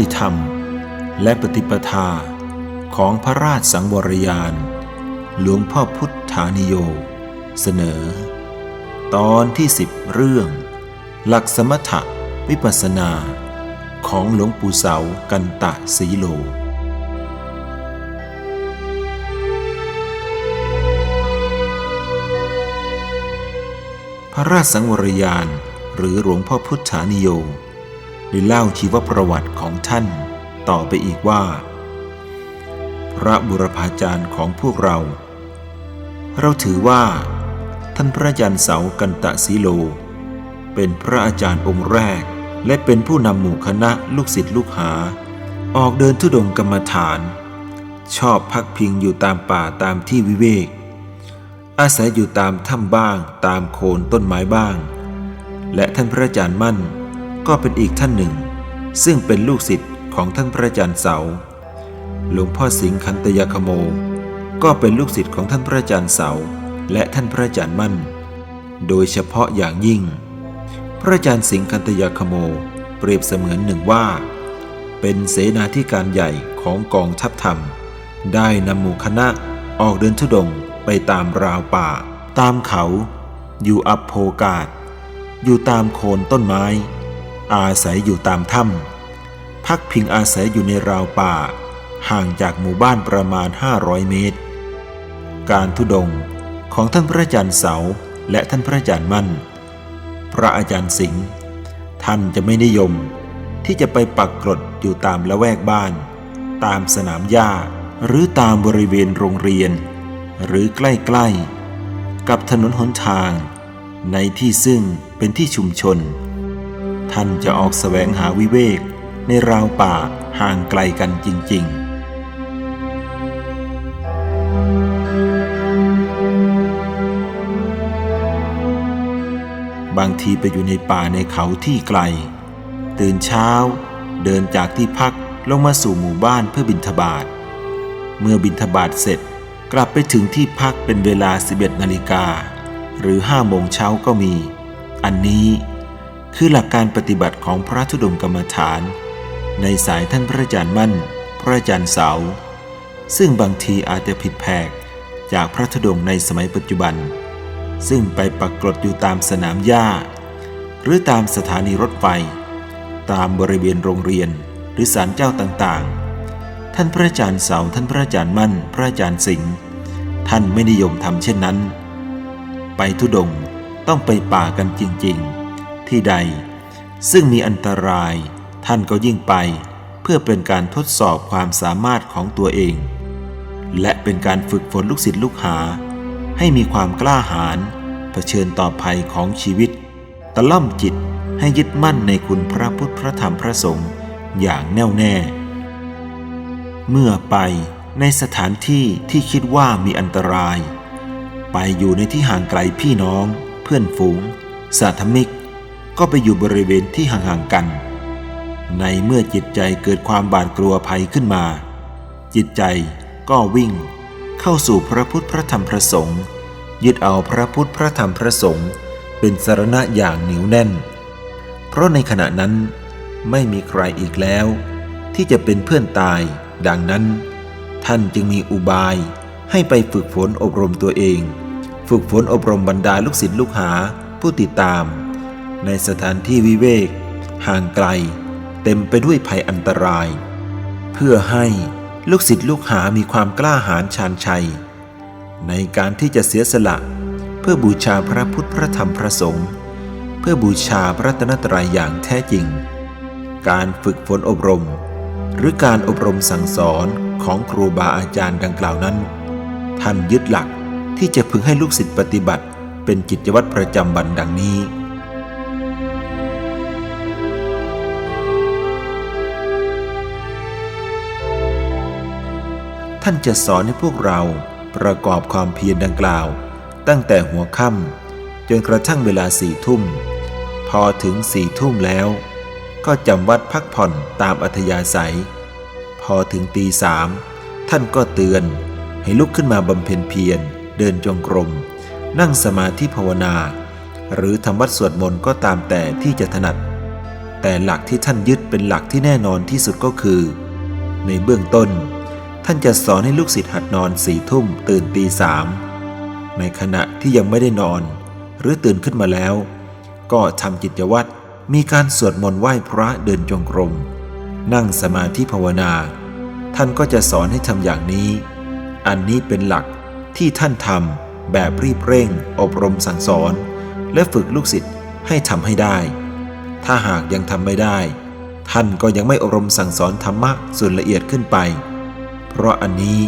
ติธรรม และปฏิปทาของพระราชสังวรยาน หลวงพ่อพุทธานิโย เสนอ ตอนที่สิบเรื่อง หลักสมถะวิปัสสนา ของหลวงปู่เสากันตะสีโลพระราชสังวรยานหรือหลวงพ่อพุทธานิโย ได้เล่าชีวประวัติของท่าน ต่อไปอีกว่า พระบุรพาจารย์ของพวกเรา เราถือว่า ท่านพระอาจารย์เสากันตะสีโล เป็นพระอาจารย์องค์แรก และเป็นผู้นำหมู่คณะลูกศิษย์ลูกหา ออกเดินทุดงกรรมฐาน ชอบพักพิงอยู่ตามป่าตามที่วิเวก อาศัยอยู่ตามถ้ำบ้างตามโคนต้นไม้บ้างและท่านพระอาจารย์มั่น ก็เป็นอีกท่านหนึ่ง ซึ่งเป็นลูกศิษย์ของท่านพระอาจารย์เสา หลวงพ่อสิงห์คันตยาคโม ก็เป็นลูกศิษย์ของท่านพระอาจารย์เสา และท่านพระอาจารย์มั่น โดยเฉพาะอย่างยิ่ง พระอาจารย์สิงห์คันตยาคโม เปรียบเสมือนหนึ่งว่า เป็นเสนาธิการใหญ่ของกองทัพธรรม ได้นำหมู่คณะออกเดินทุดงค์ไปตามราวป่า ตามเขา อยู่อับโพกาศอยู่ตามโคนต้นไม้ อาศัยอยู่ตามถ้ำพักพิงอาศัยอยู่ในราวป่า ห่างจากหมู่บ้านประมาณ 500 เมตร การทุดงของท่านพระอาจารย์เสาและท่านพระอาจารย์มั่น พระอาจารย์สิงห์ท่านจะไม่นิยมที่จะไปปักกรดอยู่ตามละแวกบ้าน ตามสนามหญ้าหรือตามบริเวณโรงเรียน หรือใกล้ๆ กับถนนหนทาง ในที่ซึ่งเป็นที่ชุมชน ท่านจะออกแสวงหาวิเวก ในราวป่าห่างไกลกันจริง ๆบางทีไปอยู่ในป่าในเขาที่ไกล ตื่นเช้า เดินจากที่พักลงมาสู่หมู่บ้านเพื่อบิณฑบาตเมื่อบิณฑบาตเสร็จกลับไปถึงที่พักเป็นเวลา 11นาฬิกาหรือ5โมงเช้าก็มี อันนี้ คือหลักการปฏิบัติของพระธุดงกรรมฐาน ในสายท่านพระอาจารย์มั่น พระอาจารย์เสา ซึ่งบางทีอาจจะผิดแผกจากพระธุดงในสมัยปัจจุบัน ซึ่งไปปักกรดอยู่ตามสนามหญ้า หรือตามสถานีรถไฟ ตามบริเวณโรงเรียนหรือศาลเจ้าต่างๆ ท่านพระอาจารย์เสาท่านพระอาจารย์มั่น พระอาจารย์สิงห์ท่านไม่นิยมทำเช่นนั้น ไปทุดงค์ต้องไปป่ากันจริง ๆ ที่ใด ซึ่งมีอันตราย ท่านก็ยิ่งไป เพื่อเป็นการทดสอบความสามารถของตัวเอง และเป็นการฝึกฝนลูกศิษย์ลูกหา ให้มีความกล้าหาญเผชิญต่อภัยของชีวิต ตะล่อมจิตให้ยึดมั่นในคุณพระพุทธพระธรรมพระสงฆ์อย่างแน่วแน่ เมื่อไปในสถานที่ที่คิดว่ามีอันตราย ไปอยู่ในที่ห่างไกลพี่น้อง เพื่อนฝูง สาธมิก ก็ไปอยู่บริเวณที่ห่างๆกัน ในเมื่อจิตใจเกิดความบาดกลัวภัยขึ้นมา จิตใจก็วิ่ง เข้าสู่พระพุทธพระธรรมพระสงฆ์ยึดเอาพระพุทธพระธรรมพระสงฆ์เป็นสารณะอย่างเหนียวแน่น เพราะในขณะนั้นไม่มีใครอีกแล้ว ที่จะเป็นเพื่อนตาย ดังนั้น ท่านจึงมีอุบายให้ไปฝึกฝนอบรมตัวเอง ฝึกฝนอบรมบรรดาลูกศิษย์ลูกหาผู้ติดตาม ในสถานที่วิเวก ห่างไกล เต็มไปด้วยภัยอันตราย เพื่อให้ลูกศิษย์ลูกหามีความกล้าหาญชาญชัย ในการที่จะเสียสละเพื่อบูชาพระพุทธพระธรรมพระสงฆ์เพื่อบูชาพระรัตนตรัยอย่างแท้จริง การฝึกฝนอบรม หรือการอบรมสั่งสอนของครูบาอาจารย์ดังกล่าวนั้น ท่านยึดหลักที่จะพึงให้ลูกศิษย์ปฏิบัติเป็นกิจวัตรประจำวันดังนี้ ท่านจะสอนให้พวกเราประกอบความเพียรดังกล่าว ตั้งแต่หัวค่ำจนกระทั่งเวลาสี่ทุ่ม พอถึงสี่ทุ่มแล้ว ก็จำวัดพักผ่อนตามอัธยาศัย พอถึงตีสามท่านก็เตือนให้ลุกขึ้นมาบำเพ็ญเพียรเดินจงกรม นั่งสมาธิภาวนา หรือทำวัดสวดมนต์ก็ตามแต่ที่จะถนัด แต่หลักที่ท่านยึดเป็นหลักที่แน่นอนที่สุดก็คือ ในเบื้องต้น ท่านจะสอนให้ลูกศิษย์หัดนอนสี่ทุ่มตื่นตีสามในขณะที่ยังไม่ได้นอน หรือตื่นขึ้นมาแล้ว ก็ทำกิจวัตรมีการสวดมนต์ไหว้พระเดินจงกรม นั่งสมาธิภาวนา ท่านก็จะสอนให้ทำอย่างนี้ อันนี้เป็นหลักที่ท่านทำแบบรีบเร่ง อบรมสั่งสอน และฝึกลูกศิษย์ให้ทำให้ได้ ถ้าหากยังทำไม่ได้ ท่านก็ยังไม่อบรมสั่งสอนธรรมะส่วนละเอียดขึ้นไป เพราะอันนี้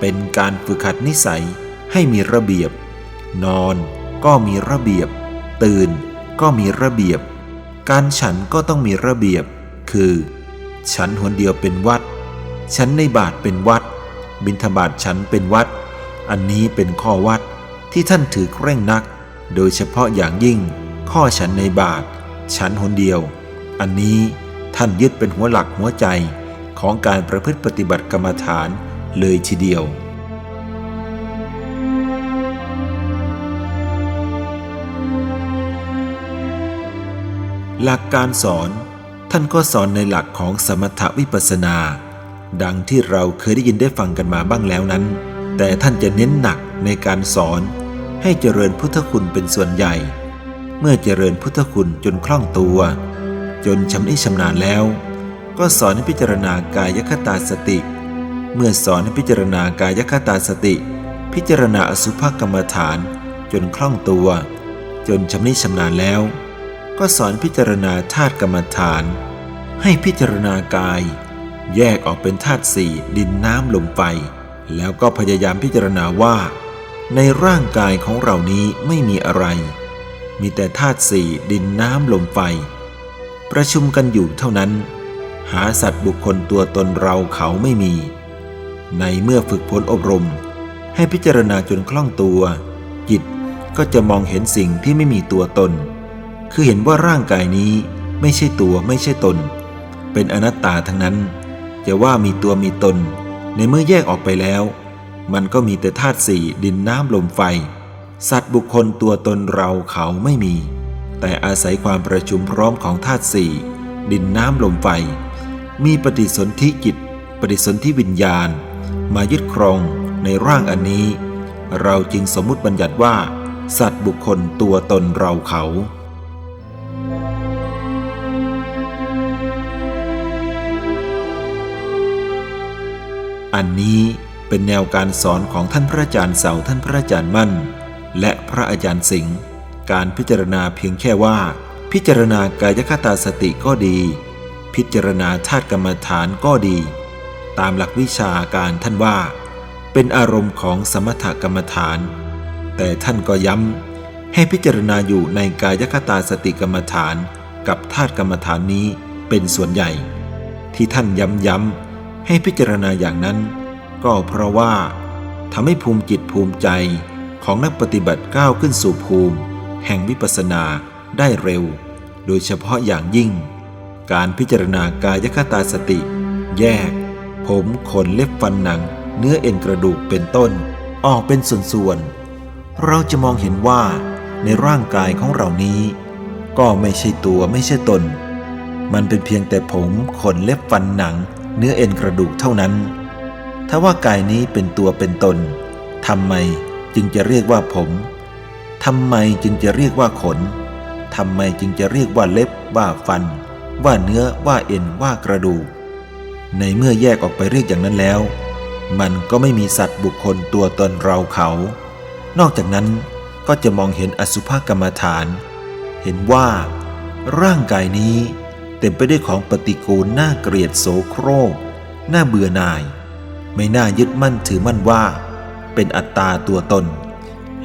เป็นการฝึกหัดนิสัยให้มีระเบียบ นอนก็มีระเบียบ ตื่นก็มีระเบียบ การฉันก็ต้องมีระเบียบ คือ ฉันหนเดียวเป็นวัด ฉันในบาทเป็นวัด บิณฑบาตฉันเป็นวัด อันนี้เป็นข้อวัดที่ท่านถือเคร่งนัก โดยเฉพาะอย่างยิ่ง ข้อฉันในบาท ฉันหนเดียว อันนี้ท่านยึดเป็นหัวหลักหัวใจ ของการประพฤติปฏิบัติกรรมฐานเลยทีเดียว หลักการสอนท่านก็สอนในหลักของสมถวิปัสนา ดังที่เราเคยได้ยินได้ฟังกันมาบ้างแล้วนั้น แต่ท่านจะเน้นหนักในการสอน ให้เจริญพุทธคุณเป็นส่วนใหญ่ เมื่อเจริญพุทธคุณจนคล่องตัว จนชำนิชำนาญแล้ว ก็สอนให้พิจารณากายคตาสติ เมื่อสอนให้พิจารณากายคตาสติ พิจารณาอสุภกรรมฐาน จนคล่องตัว จนชำนิชำนาญแล้ว ก็สอนพิจารณาธาตุกรรมฐาน ให้พิจารณากาย แยกออกเป็นธาตุสี่ดินน้ำลมไฟแล้วก็พยายามพิจารณาว่า ในร่างกายของเรานี้ไม่มีอะไร มีแต่ธาตุสี่ดินน้ำลมไฟ ประชุมกันอยู่เท่านั้น หาสัตว์บุคคลตัวตนเราเขาไม่มี ในเมื่อฝึกฝนอบรม ให้พิจารณาจนคล่องตัว จิตก็จะมองเห็นสิ่งที่ไม่มีตัวตน คือเห็นว่าร่างกายนี้ไม่ใช่ตัวไม่ใช่ตน เป็นอนัตตาทั้งนั้นจะว่ามีตัวมีตน ในเมื่อแยกออกไปแล้ว มันก็มีแต่ธาตุสี่ดินน้ำลมไฟ สัตว์บุคคลตัวตนเราเขาไม่มี แต่อาศัยความประชุมพร้อมของธาตุสี่ดินน้ำลมไฟ มีปฏิสนธิจิต ปฏิสนธิวิญญาณ มายึดครองในร่างอันนี้ เราจึงสมมุติบัญญัติว่า สัตว์บุคคลตัวตนเราเขาอันนี้เป็นแนวการสอนของท่านพระอาจารย์เสาท่านพระอาจารย์มั่น และพระอาจารย์สิงห์การพิจารณาเพียงแค่ว่า พิจารณากายคตาสติก็ดี พิจารณาธาตุกรรมฐานก็ดี ตามหลักวิชาการท่านว่า เป็นอารมณ์ของสมถกรรมฐาน แต่ท่านก็ย้ำให้พิจารณาอยู่ในกายคตาสติกรรมฐานกับธาตุกรรมฐานนี้เป็นส่วนใหญ่ ที่ท่านย้ำๆให้พิจารณาอย่างนั้น ก็เพราะว่าทำให้ภูมิจิตภูมิใจของนักปฏิบัติก้าวขึ้นสู่ภูมิ แห่งวิปัสสนาได้เร็ว โดยเฉพาะอย่างยิ่ง การพิจารณากายคตาสติ แยก ผมขนเล็บฟันหนัง เนื้อเอ็นกระดูกเป็นต้น ออกเป็นส่วนๆ เราจะมองเห็นว่า ในร่างกายของเรานี้ ก็ไม่ใช่ตัวไม่ใช่ตน มันเป็นเพียงแต่ผมขนเล็บฟันหนัง เนื้อเอ็นกระดูกเท่านั้น ถ้าว่ากายนี้เป็นตัวเป็นตนทำไมจึงจะเรียกว่าผมทำไมจึงจะเรียกว่าขนทำไมจึงจะเรียกว่าเล็บว่าฟัน ว่าเนื้อว่าเอ็นว่ากระดูก ในเมื่อแยกออกไปเรียกอย่างนั้นแล้ว มันก็ไม่มีสัตว์บุคคลตัวตนเราเขา นอกจากนั้นก็จะมองเห็นอสุภกรรมฐาน เห็นว่า ร่างกายนี้เต็มไปด้วยของปฏิกูลน่าเกลียดโสโครกน่าเบื่อหน่าย ไม่น่ายึดมั่นถือมั่นว่า เป็นอัตตาตัวตน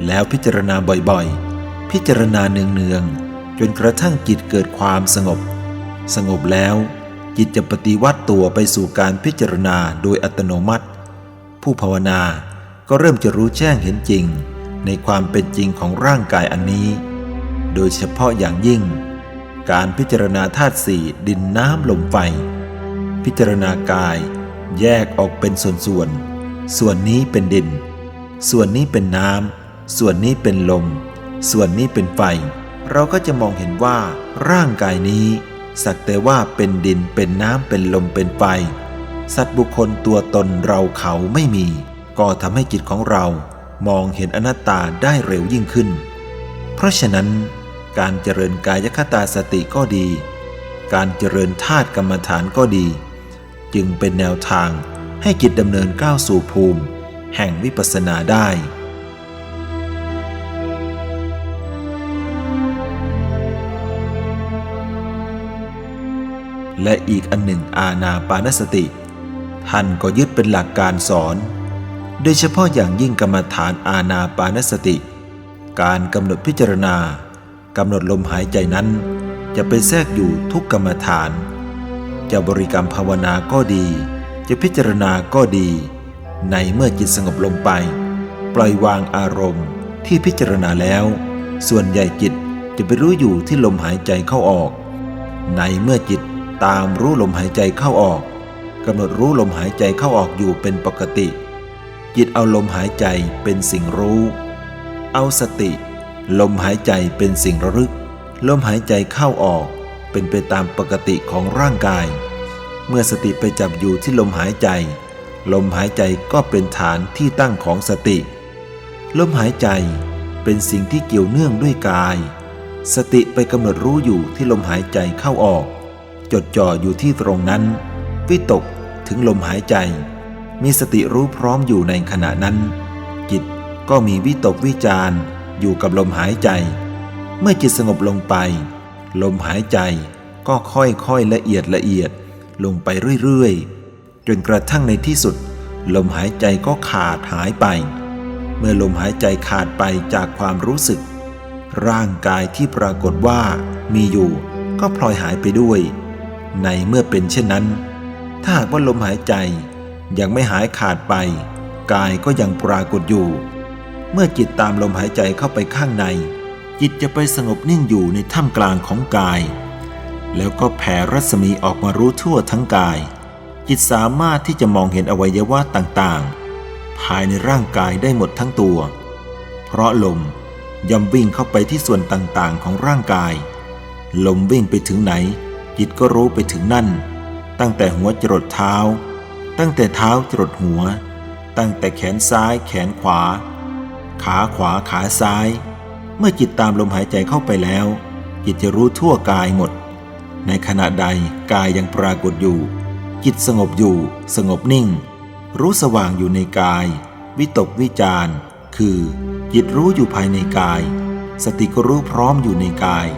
แล้วพิจารณาบ่อยๆ พิจารณาเนืองๆจนกระทั่งจิตเกิดความสงบ สงบแล้วจิตจะปฏิวัติตัวไปสู่การพิจารณาโดยอัตโนมัติ ผู้ภาวนาก็เริ่มจะรู้แจ้งเห็นจริง ในความเป็นจริงของร่างกายอันนี้ โดยเฉพาะอย่างยิ่ง การพิจารณาธาตุสี่ดินน้ำลมไฟ พิจารณากายแยกออกเป็นส่วนๆ ส่วนนี้เป็นดิน ส่วนนี้เป็นน้ำ ส่วนนี้เป็นลม ส่วนนี้เป็นไฟ เราก็จะมองเห็นว่าร่างกายนี้ สักแต่ว่าเป็นดินเป็นน้ำเป็นลมเป็นไฟ สัตว์บุคคลตัวตนเราเขาไม่มี ก็ทำให้จิตของเรามองเห็นอนัตตาได้เร็วยิ่งขึ้น เพราะฉะนั้น การเจริญกายคตาสติก็ดี การเจริญธาตุกรรมฐานก็ดี จึงเป็นแนวทางให้จิตดำเนินก้าวสู่ภูมิ แห่งวิปัสสนาได้ และอีกอันหนึ่งอาณาปานสติ ท่านก็ยึดเป็นหลักการสอน โดยเฉพาะอย่างยิ่งกรรมฐานอาณาปานสติ การกำหนดพิจารณากำหนดลมหายใจนั้น จะไปแทรกอยู่ทุกกรรมฐาน จะบริกรรมภาวนาก็ดี จะพิจารณาก็ดี ในเมื่อจิตสงบลงไป ปล่อยวางอารมณ์ที่พิจารณาแล้ว ส่วนใหญ่จิตจะไปรู้อยู่ที่ลมหายใจเข้าออก ในเมื่อจิต ตามรู้ลมหายใจเข้าออกกำหนดรู้ลมหายใจเข้าออกอยู่เป็นปกติ จิตเอาลมหายใจเป็นสิ่งรู้ เอาสติ ลมหายใจเป็นสิ่งระลึก ลมหายใจเข้าออกเป็นไปตามปกติของร่างกาย เมื่อสติไปจับอยู่ที่ลมหายใจ ลมหายใจก็เป็นฐานที่ตั้งของสติ ลมหายใจเป็นสิ่งที่เกี่ยวเนื่องด้วยกาย สติไปกำหนดรู้อยู่ที่ลมหายใจเข้าออก จดจ่ออยู่ที่ตรงนั้น วิตกถึงลมหายใจ มีสติรู้พร้อมอยู่ในขณะนั้น จิตก็มีวิตกวิจารอยู่กับลมหายใจ เมื่อจิตสงบลงไป ลมหายใจก็ค่อยๆละเอียดละเอียดลงไปเรื่อยๆ จนกระทั่งในที่สุด ลมหายใจก็ขาดหายไป เมื่อลมหายใจขาดไปจากความรู้สึก ร่างกายที่ปรากฏว่ามีอยู่ก็พลอยหายไปด้วย ในเมื่อเป็นเช่นนั้น ถ้าหากว่าลมหายใจยังไม่หายขาดไป กายก็ยังปรากฏอยู่ เมื่อจิตตามลมหายใจเข้าไปข้างใน จิตจะไปสงบนิ่งอยู่ในท่ามกลางของกาย แล้วก็แผ่รัศมีออกมารู้ทั่วทั้งกาย จิตสามารถที่จะมองเห็นอวัยวะต่างๆ ภายในร่างกายได้หมดทั้งตัว เพราะลมย่อมวิ่งเข้าไปที่ส่วนต่างๆ ของร่างกาย ลมวิ่งไปถึงไหน จิตก็รู้ไปถึงนั่น ตั้งแต่หัวจรดเท้า ตั้งแต่เท้าจรดหัว ตั้งแต่แขนซ้ายแขนขวา ขาขวาขาซ้าย เมื่อจิตตามลมหายใจเข้าไปแล้ว จิตจะรู้ทั่วกายหมด ในขณะใดกายยังปรากฏอยู่ จิตสงบอยู่ สงบนิ่ง รู้สว่างอยู่ในกาย วิตกวิจารณ์คือจิตรู้อยู่ภายในกาย สติก็รู้พร้อมอยู่ในกาย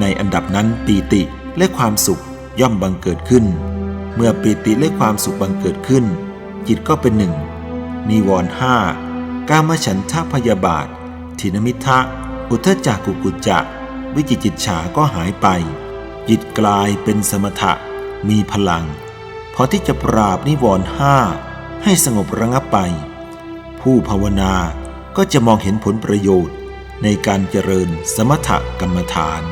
ในอันดับนั้นปีติ และความสุขย่อมบังเกิดขึ้น เมื่อปีติและความสุขบังเกิดขึ้น จิตก็เป็นหนึ่ง นิวรณ์ห้ากามฉันทะพยาบาททินมิทะ อุทจักกุกุจจะ วิจิจิตฉาก็หายไป จิตกลายเป็นสมถะ มีพลัง พอที่จะปราบนิวรณ์ห้าให้สงบระงับไป ผู้ภาวนาก็จะมองเห็นผลประโยชน์ในการเจริญสมถกรรมฐาน